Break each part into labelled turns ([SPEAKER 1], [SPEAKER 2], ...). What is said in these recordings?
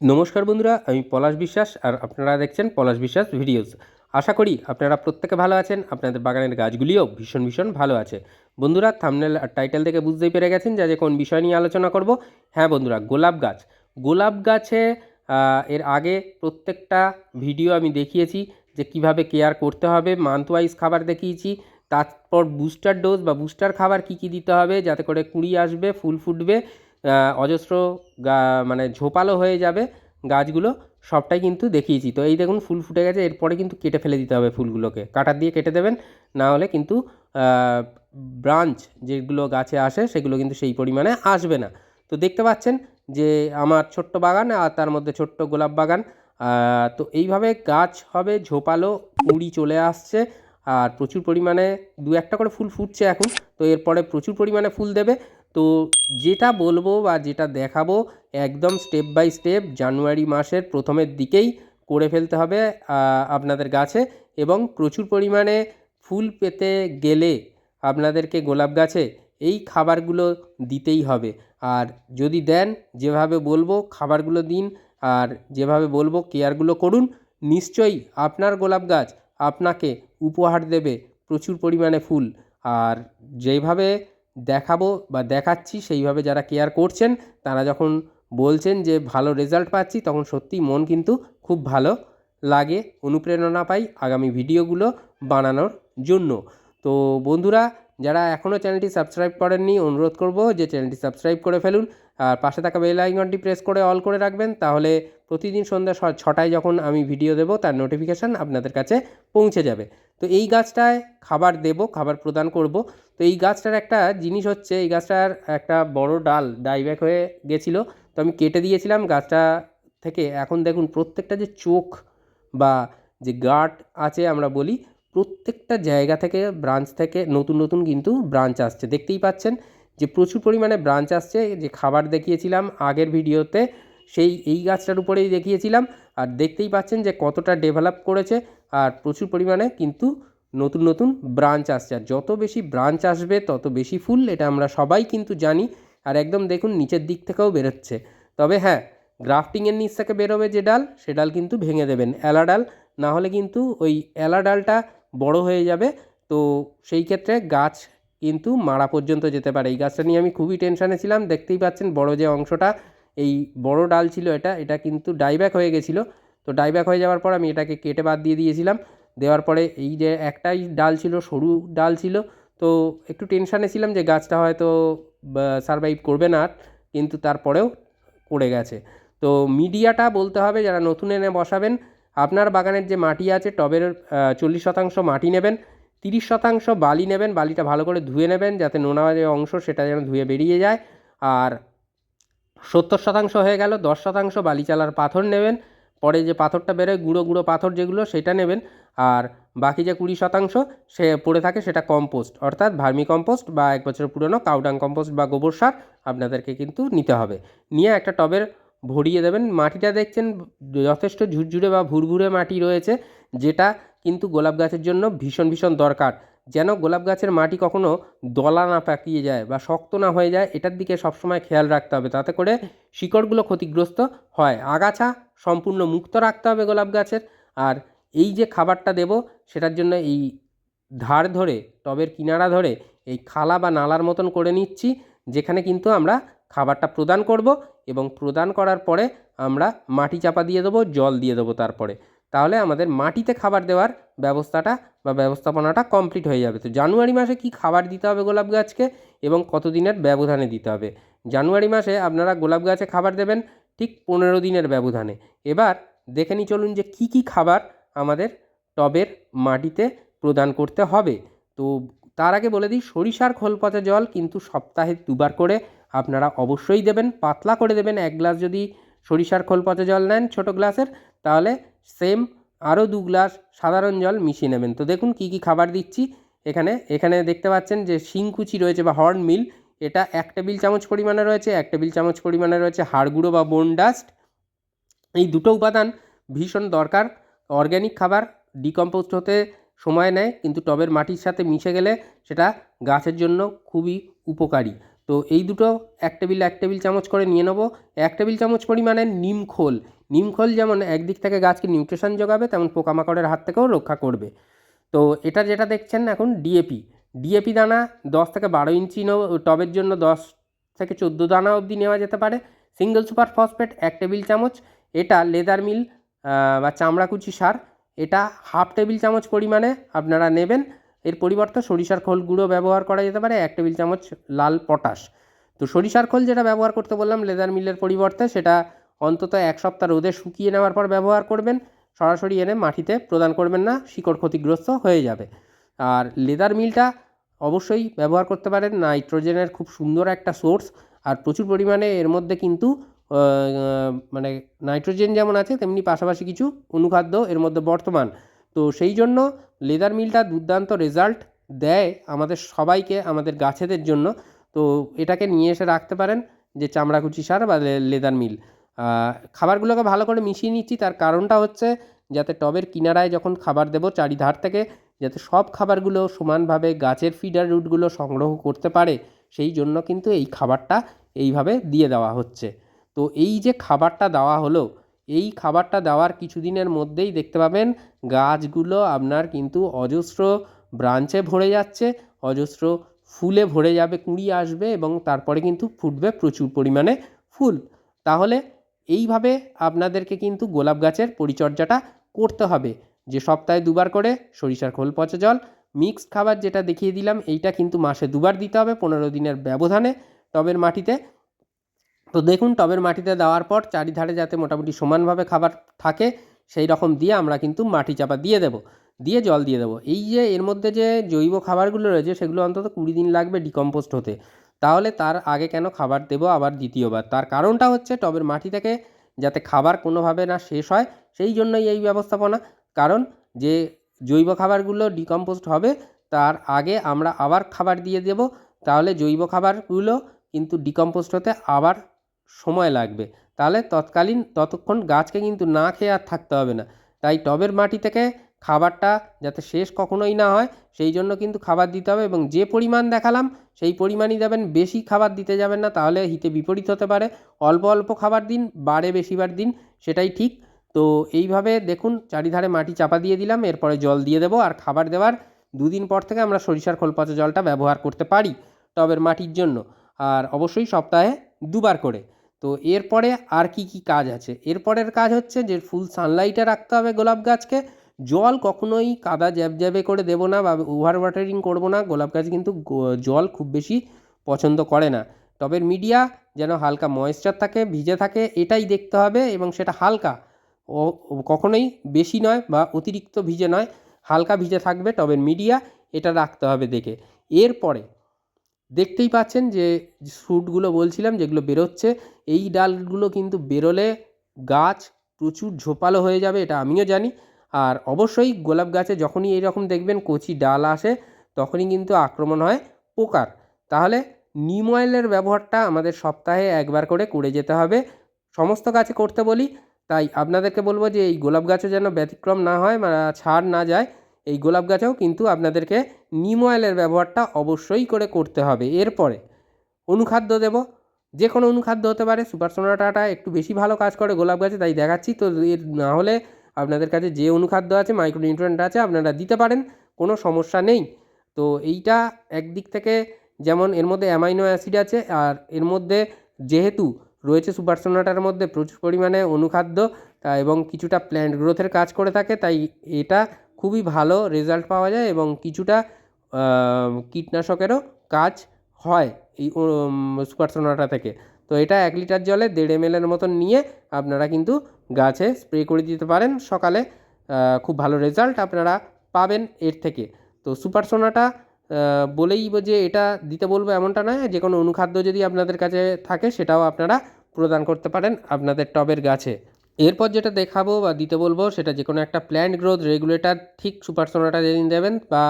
[SPEAKER 1] নমস্কার বন্ধুরা, আমি পলাশ বিশ্বাস আর আপনারা দেখছেন পলাশ বিশ্বাস ভিডিওস। আশা করি আপনারা প্রত্যেকে ভালো আছেন, আপনাদের বাগানের গাছগুলিও ভীষণ ভীষণ ভালো আছে। বন্ধুরা থামনেল আর টাইটেল থেকে বুঝতেই পেরে গেছেন যে কোন বিষয় নিয়ে আলোচনা করব। হ্যাঁ বন্ধুরা, গোলাপ গাছ। গোলাপ গাছে এর আগে প্রত্যেকটা ভিডিও আমি দেখিয়েছি যে কীভাবে কেয়ার করতে হবে মান্থ ওয়াইজ খাবার দেখিয়েছি। তারপর বুস্টার ডোজ বা বুস্টার খাবার কি কি দিতে হবে, যাতে করে কুড়ি আসবে, ফুল ফুটবে অজস্র মানে ঝোপালো হয়ে যাবে গাছগুলো, সবটাই কিন্তু দেখিয়েছি। তো এই দেখুন, ফুল ফুটে গেছে, এরপরে কিন্তু কেটে ফেলে দিতে হবে ফুলগুলোকে। কাটার দিয়ে কেটে দেবেন, না হলে কিন্তু ব্রাঞ্চ যেগুলো গাছে আসে, সেগুলো কিন্তু সেই পরিমাণে আসবে না। তো দেখতে পাচ্ছেন যে আমার ছোট্ট বাগান আর তার মধ্যে ছোট্ট গোলাপ বাগান। তো এইভাবে গাছ হবে, ঝোপালো, কুঁড়ি চলে আসছে, আর প্রচুর পরিমাণে দু একটা করে ফুল ফুটছে এখন। তো এরপরে প্রচুর পরিমাণে ফুল দেবে তো যেটা বলব বা যেটা দেখাবো একদম স্টেপ বাই স্টেপ জানুয়ারি মাসের প্রথমের দিকেই করে ফেলতে হবে আপনাদের গাছে এবং প্রচুর পরিমাণে ফুল পেতে গেলে আপনাদেরকে গোলাপ গাছে এই খাবারগুলো দিতেই হবে। আর যদি দেন যেভাবে বলব খাবারগুলো দিন, আর যেভাবে বলব কেয়ারগুলো করুন, নিশ্চয়ই আপনার গোলাপ গাছ আপনাকে উপহার দেবে প্রচুর পরিমাণে ফুল। আর যেইভাবে দেখাবো বা দেখাচ্ছি সেইভাবে যারা কেয়ার করছেন, তারা যখন বলছেন যে ভালো রেজাল্ট পাচ্ছি, তখন সত্যিই মন কিন্তু খুব ভালো লাগে, অনুপ্রেরণা পাই আগামী ভিডিওগুলো বানানোর জন্য। তো বন্ধুরা, যারা এখনও চ্যানেলটি সাবস্ক্রাইব করেননি, অনুরোধ করব যে চ্যানেলটি সাবস্ক্রাইব করে ফেলুন আর পাশে থাকা বেল আইকনটি প্রেস করে অল করে রাখবেন, তাহলে প্রতিদিন সন্ধ্যা ছটায় যখন আমি ভিডিও দেব, তার নোটিফিকেশান আপনাদের কাছে পৌঁছে যাবে। তো এই গাছটায় খাবার দেব, খাবার প্রদান করব। তো এই গাছটার একটা জিনিস হচ্ছে, এই গাছটার একটা বড় ডাল ডাইব্যাক হয়ে গেছিল। তো আমি কেটে দিয়েছিলাম গাছটা থেকে। এখন দেখুন, প্রত্যেকটা যে চোখ বা যে গার্ড আছে আমরা বলি, প্রত্যেকটা জায়গা থেকে ব্রাঞ্চ থেকে নতুন নতুন কিন্তু ব্রাঞ্চ আসছে। দেখতেই পাচ্ছেন যে প্রচুর পরিমাণে ব্রাঞ্চ আসছে। যে খাবার দেখিয়েছিলাম আগের ভিডিওতে সেই, এই গাছটার উপরেই দেখিয়েছিলাম। আর দেখতেই পাচ্ছেন যে কতটা ডেভেলপ করেছে আর প্রচুর পরিমাণে কিন্তু নতুন নতুন ব্রাঞ্চ আসছে। আর যত বেশি ব্রাঞ্চ আসবে, তত বেশি ফুল, এটা আমরা সবাই কিন্তু জানি। আর একদম দেখুন, নিচের দিক থেকেও বেরোচ্ছে। তবে হ্যাঁ গ্রাফটিংয়ের নিচ থেকে বেরোবে যে ডাল, সে ডাল কিন্তু ভেঙে দেবেন। এলা ডাল, না হলে কিন্তু ওই এলা ডালটা বড় হয়ে যাবে। তো সেই ক্ষেত্রে গাছ কিন্তু মারা পর্যন্ত যেতে পারে। এই গাছটা নিয়ে আমি খুবই টেনশানে ছিলাম। দেখতেই পাচ্ছেন বড় যে অংশটা এই বড় ডাল ছিল এটা এটা কিন্তু ডাইব্যাক হয়ে গেছিল। তো ডাইব্যাক হয়ে যাওয়ার পর আমি এটাকে কেটে বাদ দিয়ে দিয়েছিলাম। দেওয়ার পরে এই যে একটাই ডাল ছিল, সরু ডাল ছিল, তো একটু টেনশানে ছিলাম যে গাছটা হয়তো সারভাইভ করবে না আর, কিন্তু তারপরেও করে গেছে। তো মিডিয়াটা বলতে হবে, যারা নতুন এনে বসাবেন, আপনার বাগানের যে মাটি আছে, টবের চল্লিশ শতাংশ মাটি নেবেন, তিরিশ শতাংশ বালি নেবেন, বালিটা ভালো করে ধুয়ে নেবেন, যাতে নোনা যে অংশ, সেটা যেন ধুয়ে বেরিয়ে যায়। আর সত্তর শতাংশ হয়ে গেল, দশ শতাংশ বালিচালার পাথর নেবেন। পরে যে পাথরটা বেরোয়, গুঁড়ো গুঁড়ো পাথর যেগুলো, সেটা নেবেন। আর বাকি যে কুড়ি শতাংশ সে পড়ে থাকে, সেটা কম্পোস্ট, অর্থাৎ ভার্মি কম্পোস্ট বা এক বছরের পুরনো কাউডাং কম্পোস্ট বা গোবর সার আপনাদেরকে কিন্তু নিতে হবে। নিয়ে একটা টবের ভরিয়ে দেবেন, মাটিটা দেখছেন, যথেষ্ট ঝুরঝুরে বা ভুরভুরে মাটি রয়েছে, যেটা কিন্তু গোলাপ গাছের জন্য ভীষণ ভীষণ দরকার। যেন গোলাপ গাছের মাটি কখনো দলা না পাকিয়ে যায় বা শক্ত না হয়ে যায়, এটার দিকে সবসময় খেয়াল রাখতে হবে। তাতে করে শিকড়গুলো ক্ষতিগ্রস্ত হয়। আগাছা সম্পূর্ণ মুক্ত রাখতে হবে গোলাপ গাছের। আর এই যে খাবারটা দেব, সেটার জন্য এই ধার ধরে, টবের কিনারা ধরে, এই খালা বা নালার মতন করে নিচ্ছি, যেখানে কিন্তু আমরা খাবারটা প্রদান করব এবং প্রদান করার পরে আমরা মাটি চাপা দিয়ে দেবো, জল দিয়ে দেবো তারপরে। তাহলে আমাদের মাটিতে খাবার দেওয়ার ব্যবস্থাটা বা ব্যবস্থাপনাটা কমপ্লিট হয়ে যাবে। তো জানুয়ারি মাসে কি খাবার দিতে হবে গোলাপ গাছকে এবং কতদিনের ব্যবধানে দিতে হবে? জানুয়ারি মাসে আপনারা গোলাপ গাছে খাবার দেবেন, ঠিক পনেরো দিনের ব্যবধানে। এবার দেখে নিই, চলুন যে কি কি খাবার আমাদের টবের মাটিতে প্রদান করতে হবে। তো তার আগে বলে দিই, সরিষার খোল পচা জল কিন্তু সপ্তাহে দুবার করে আপনারা অবশ্যই দেবেন, পাতলা করে দেবেন। এক গ্লাস যদি সরিষার খোল পচা জল নেন ছোটো গ্লাসের তাহলে সেম আরও দু গ্লাস সাধারণ জল মিশিয়ে নেবেন। তো দেখুন কি কি খাবার দিচ্ছি। এখানে এখানে দেখতে পাচ্ছেন যে শিংকুচি রয়েছে বা হর্ন মিল এটা এক টেবিল চামচ পরিমাণে রয়েছে, এক টেবিল চামচ পরিমাণে রয়েছে হাড় গুঁড়ো বা বোন ডাস্ট এই দুটো উপাদান ভীষণ দরকার অর্গ্যানিক খাবার ডিকম্পোস্ট হতে সময় নেয়, কিন্তু টবের মাটির সাথে মিশে গেলে সেটা গাছের জন্য খুবই উপকারী। তো এই দুটো এক টেবিল এক টেবিল চামচ করে নিয়ে নেব। এক টেবিল চামচ পরিমাণে নিম খোল। নিম খোল যেমন একদিক থেকে গাছকে নিউট্রিশন যোগাবে, তেমন পোকামাকড়ের হাত থেকেও রক্ষা করবে। তো এটা যেটা দেখছেন এখন ডিএপি ডিএপি দানা দশ থেকে বারো ইঞ্চি টবের জন্য দশ থেকে চোদ্দ দানা অবধি নেওয়া যেতে পারে। সিঙ্গেল সুপার ফসফেট এক টেবিল চামচ, এটা লেদার মিল বা চামড়াকুচি সার। এটা হাফ টেবিল চামচ পরিমাণে আপনারা নেবেন। এর পরিবর্তে সরিষার খোল গুঁড়ো ব্যবহার করা যেতে পারে, এক টেবিল চামচ লাল পটাশ। তো সরিষার খোল যেটা ব্যবহার করতে বললাম লেদার মিলের পরিবর্তে, সেটা অন্তত এক সপ্তাহ রোদে শুকিয়ে নেওয়ার পর ব্যবহার করবেন। সরাসরি এনে মাটিতে প্রদান করবেন না, শিকড় ক্ষতিগ্রস্ত হয়ে যাবে। আর লেদার মিলটা অবশ্যই ব্যবহার করতে পারেন। নাইট্রোজেনের খুব সুন্দর একটা সোর্স আর প্রচুর পরিমাণে এর মধ্যে কিন্তু মানে নাইট্রোজেন যেমন আছে, তেমনি পাশাপাশি কিছু অনুখাদ্য এর মধ্যে বর্তমান। তো সেই জন্য লেদার মিলটা দুর্দান্ত রেজাল্ট দেয় আমাদের সবাইকে, আমাদের গাছেদের জন্য। তো এটাকে নিয়ে এসে রাখতে পারেন যে চামড়াকুচি সার বা লেদার মিল। খাবারগুলোকে ভালো করে মিশিয়ে নিচ্ছি। তার কারণটা হচ্ছে যাতে টবের কিনারায় যখন খাবার দেবো চারিধার থেকে, যাতে সব খাবারগুলো সমানভাবে গাছের ফিডার রুটগুলো সংগ্রহ করতে পারে, সেই জন্য কিন্তু এই খাবারটা এইভাবে দিয়ে দেওয়া হচ্ছে। তো এই যে খাবারটা দেওয়া হলো, এই খাবারটা দেওয়ার কিছুদিনের মধ্যেই দেখতে পাবেন গাছগুলো আপনার কিন্তু অজস্র ব্রাঞ্চে ভরে যাচ্ছে, অজস্র ফুলে ভরে যাবে, কুঁড়ি আসবে এবং তারপরে কিন্তু ফুটবে প্রচুর পরিমাণে ফুল। তাহলে এইভাবে আপনাদেরকে কিন্তু গোলাপ গাছের পরিচর্যাটা করতে হবে। যে সপ্তাহে দুবার করে সরিষার খোল, পচা জল মিক্সড খাবার যেটা দেখিয়ে দিলাম, এইটা কিন্তু মাসে দুবার দিতে হবে পনেরো দিনের ব্যবধানে টবের মাটিতে। তো দেখুন, টবের মাটিতে দেওয়ার পর চারিধারে যাতে মোটামুটি সমানভাবে খাবার থাকে, সেই রকম দিয়ে আমরা কিন্তু মাটি চাপা দিয়ে দেবো, দিয়ে জল দিয়ে দেবো। এই যে এর মধ্যে যে জৈব খাবারগুলো রয়েছে, সেগুলো অন্তত কুড়ি দিন লাগবে ডিকম্পোস্ট হতে। তাহলে তার আগে কেন খাবার দেবো আবার দ্বিতীয়বার? তার কারণটা হচ্ছে টবের মাটি থেকে যাতে খাবার কোনোভাবে না শেষ হয়, সেই জন্যই এই ব্যবস্থাপনা। কারণ যে জৈব খাবারগুলো ডিকম্পোস্ট হবে, তার আগে আমরা আবার খাবার দিয়ে দেব, তাহলে জৈব খাবারগুলো কিন্তু ডিকম্পোস্ট হতে আবার সময় লাগবে। তাহলে তৎকালীন ততক্ষণ গাছকে কিন্তু না খেয়ে আর থাকতে হবে না। তাই টবের মাটি থেকে খাবারটা যাতে শেষ কখনোই না হয়, সেই জন্য কিন্তু খাবার দিতে হবে এবং যে পরিমাণ দেখালাম, সেই পরিমাণই দেবেন। বেশি খাবার দিতে যাবেন না, তাহলে হিতে বিপরীত হতে পারে। অল্প অল্প খাবার দিন, বাড়ে বেশিবার দিন, সেটাই ঠিক। তো এইভাবে দেখুন, চারিধারে মাটি চাপা দিয়ে দিলাম, এরপরে জল দিয়ে দেবো আর খাবার দেওয়ার দুদিন পর থেকে আমরা সরিষার খোল পচা জলটা ব্যবহার করতে পারি টবের মাটির জন্য। আর অবশ্যই সপ্তাহে দুবার করে। তো এরপরে আর কি কি কাজ আছে? এরপরের কাজ হচ্ছে যে ফুল সানলাইটে রাখতে হবে গোলাপ গাছকে। জল কখনোই কাদা জ্যাব জ্যাবে করে দেবো না বা ওভার ওয়াটারিং করব না। গোলাপ গাছ কিন্তু জল খুব বেশি পছন্দ করে না। টবের মিডিয়া যেন হালকা ময়েশ্চার থাকে, ভিজে থাকে, এটাই দেখতে হবে এবং সেটা হালকা। ও কখনোই বেশি নয় বা অতিরিক্ত ভিজে নয়, হালকা ভিজে থাকবে। টবের মিডিয়া এটা রাখতে হবে দেখে। এরপরে দেখতেই পাচ্ছেন যে শ্যুটগুলো বলছিলাম যেগুলো বেরোচ্ছে, এই ডালগুলো কিন্তু বেরোলে গাছ প্রচুর ঝোপালো হয়ে যাবে, এটা আমিও জানি। আর অবশ্যই গোলাপ গাছে যখনই এইরকম দেখবেন কচি ডাল আসে, তখনই কিন্তু আক্রমণ হয় পোকার। তাহলে নিম অয়েলের ব্যবহারটা আমাদের সপ্তাহে একবার করে করে যেতে হবে। সমস্ত গাছে করতে বলি, তাই আপনাদেরকে বলব যে এই গোলাপ গাছে যেন ব্যতিক্রম না হয় ছাড় না যায়, এই গোলাপ গাছেও কিন্তু আপনাদেরকে নিম অয়েলের ব্যবহারটা অবশ্যই করে করতে হবে। এরপরে অনুখাদ্য দেব। যে কোনো অনুখাদ্য হতে পারে, সুপার সোনাটাটা একটু বেশি ভালো কাজ করে গোলাপ গাছে, তাই দেখাচ্ছি। তো এর না হলে আপনাদের কাছে যে অনুখাদ্য আছে মাইক্রোনিউট্রেন্ট আছে, আপনারা দিতে পারেন, কোনো সমস্যা নেই। তো এইটা একদিক থেকে যেমন এর মধ্যে অ্যামাইনো অ্যাসিড আছে, আর এর মধ্যে যেহেতু রয়েছে সুপারসোনাটার মধ্যে প্রচুর পরিমাণে অনুখাদ্য এবং কিছুটা প্ল্যান্ট গ্রোথের কাজ করে থাকে, তাই এটা খুবই ভালো রেজাল্ট পাওয়া যায় এবং কিছুটা কীটনাশকেরও কাজ হয় এই সুপারসোনাটা থেকে। তো এটা এক লিটার জলে দেড় এম এর মতন নিয়ে আপনারা কিন্তু গাছে স্প্রে করে দিতে পারেন। সকালে খুব ভালো রেজাল্ট আপনারা পাবেন এর থেকে। তো সুপার সোনাটা বলেই যে এটা দিতে বলব এমনটা নয়, যে কোনো অনুখাদ্য যদি আপনাদের কাছে থাকে সেটাও আপনারা প্রদান করতে পারেন আপনাদের টবের গাছে। এরপর যেটা দেখাবো বা দিতে বলব সেটা যে কোনো একটা প্ল্যান্ট গ্রোথ রেগুলেটর ঠিক সুপার সোনাটা যেদিন দেবেন বা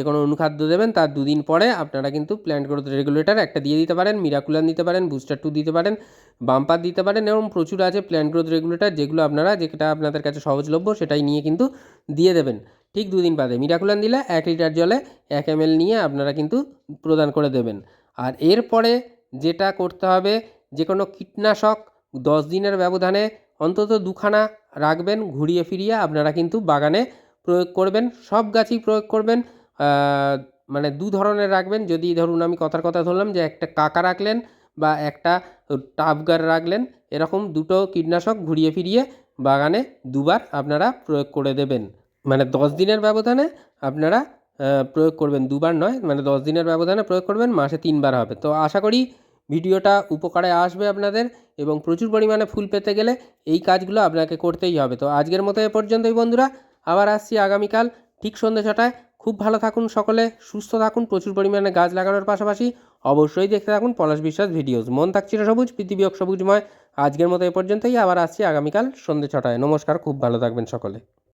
[SPEAKER 1] যে কোনো অনুখাদ্য দেবেন, তার দুদিন পরে আপনারা কিন্তু প্ল্যান্ট গ্রোথ রেগুলেটর একটা দিয়ে দিতে পারেন মিরাকুলান দিতে পারেন বুস্টার টু দিতে পারেন বাম্পার দিতে পারেন এবং প্রচুর আছে প্ল্যান্ট গ্রোথ রেগুলেটর যেগুলো আপনারা, যেটা আপনাদের কাছে সহজলভ্য সেটাই নিয়ে কিন্তু দিয়ে দেবেন। ঠিক দুদিন বাদে মিরাকুলান দিলে এক লিটার জলে এক এম নিয়ে আপনারা কিন্তু প্রদান করে দেবেন। আর এরপরে যেটা করতে হবে যে কোনো কীটনাশক দশ দিনের ব্যবধানে অন্তত দুখানা রাখবেন, ঘুরিয়ে ফিরিয়ে আপনারা কিন্তু বাগানে প্রয়োগ করবেন, সব গাছই প্রয়োগ করবেন। মানে দু ধরনের রাখবেন। যদি ধরুন আমি কথার কথা ধরলাম যে একটা কাকা রাখলেন বা একটা টাবগার রাখলেন, এরকম দুটো কীটনাশক ঘুরিয়ে ফিরিয়ে বাগানে দুবার আপনারা প্রয়োগ করে দেবেন। মানে দশ দিনের ব্যবধানে আপনারা প্রয়োগ করবেন। দুবার নয় মানে দশ দিনের ব্যবধানে প্রয়োগ করবেন, মাসে তিনবার হবে। তো আশা করি ভিডিওটা উপকারে আসবে আপনাদের এবং প্রচুর পরিমাণে ফুল পেতে গেলে এই কাজগুলো আপনাকে করতেই হবে। তো আজকের মতো এ পর্যন্তই বন্ধুরা। আবার আসছি আগামীকাল ঠিক সন্ধ্যে ছটায়। খুব ভালো থাকুন সকলে, সুস্থ থাকুন, প্রচুর পরিমাণে গাছ লাগানোর পাশাপাশি অবশ্যই দেখতে থাকুন পলাশ বিশ্বাস ভিডিওস মন থাকছিল সবুজ, পৃথিবী সবুজময়। আজকের মতো এ পর্যন্তই, আবার আসছি আগামীকাল সন্ধ্যে ছটায়। নমস্কার, খুব ভালো থাকবেন সকলে।